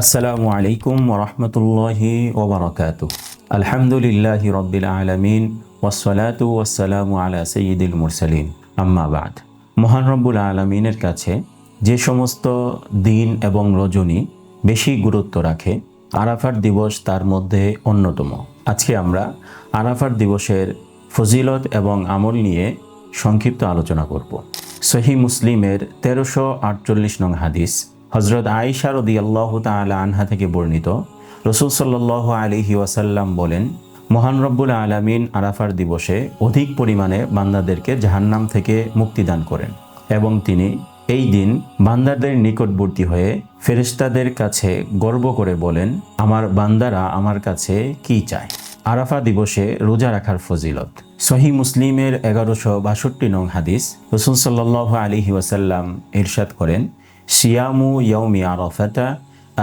আসসালামু আলাইকুম ওরহমতুল্লাহি ওবরাকাত আলহামদুলিল্লাহ রব্বিল আলমিন ওসলাতু ওয়াসালামু আলা সঈদুল মুরসালিন। আম্মাবাদ মহান রব্বুল আলমিনের কাছে যে সমস্ত দিন এবং রজনী বেশি গুরুত্ব রাখে, আরাফার দিবস তার মধ্যে অন্যতম। আজকে আমরা আরাফার দিবসের ফজিলত এবং আমল নিয়ে সংক্ষিপ্ত আলোচনা করব। সহি মুসলিমের তেরোশো আটচল্লিশ নং হাদিস হজরত আয়েশা রদি আল্লাহ তালা আনহা থেকে বর্ণিত, রসুল সাল্লাহ আলিহি ওয়াসাল্লাম বলেন, মহান রব্বুল আলমিন আরাফার দিবসে অধিক পরিমাণে বান্দাদেরকে জাহান্নাম থেকে মুক্তিদান করেন এবং তিনি এই দিন বান্দাদের নিকটবর্তী হয়ে ফেরেশতাদের কাছে গর্ব করে বলেন, আমার বান্দারা আমার কাছে কি চায়? আরাফা দিবসে রোজা রাখার ফজিলত। সহি মুসলিমের এগারোশো বাষট্টি নং হাদিস রসুল সাল্লাহ আলিহি ওয়াসাল্লাম ইরশাদ করেন সিয়ামু ইয়ৌমি আরফাতা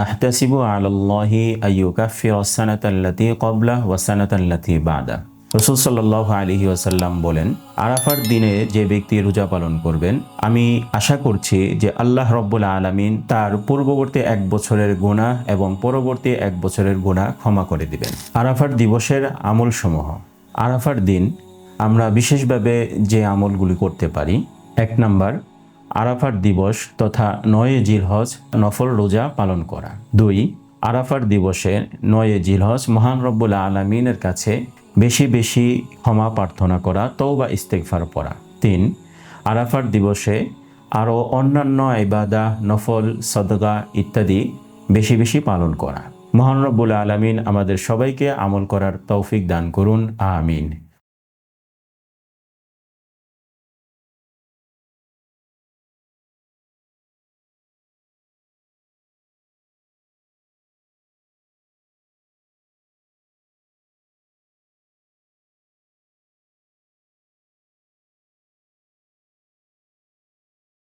আহতাসিবু আলাল্লাহি আইয়ুকাফির সানাতাল্লাতি কবলা ওয়াসানাতাল্লাতি বাদা রসুল সাল্লাহ আলহি ওয়াসাল্লাম বলেন, আরাফার দিনে যে ব্যক্তি রোজা পালন করবেন, আমি আশা করছি যে আল্লাহ রব্বুল আলমিন তার পূর্ববর্তী এক বছরের গুণা এবং পরবর্তী এক বছরের গুণা ক্ষমা করে দিবেন। আরাফার দিবসের আমলসমূহ। আরাফার দিন আমরা বিশেষভাবে যে আমলগুলি করতে পারি, এক নাম্বার আরাফার দিবস তথা নয় জিলহজ নফল রোজা পালন করা। দুই, আরাফার দিবসে নয় জিলহজ মহান রব্বুল আলমিনের কাছে বেশি বেশি ক্ষমা প্রার্থনা করা তৌবা ইস্তেকফার পড়া। তিন, আরাফার দিবসে আরও অন্যান্য ইবাদা নফল সদগা ইত্যাদি বেশি বেশি পালন করা। মহান রব্বুল আলমিন আমাদের সবাইকে আমল করার তৌফিক দান করুন, আমিন।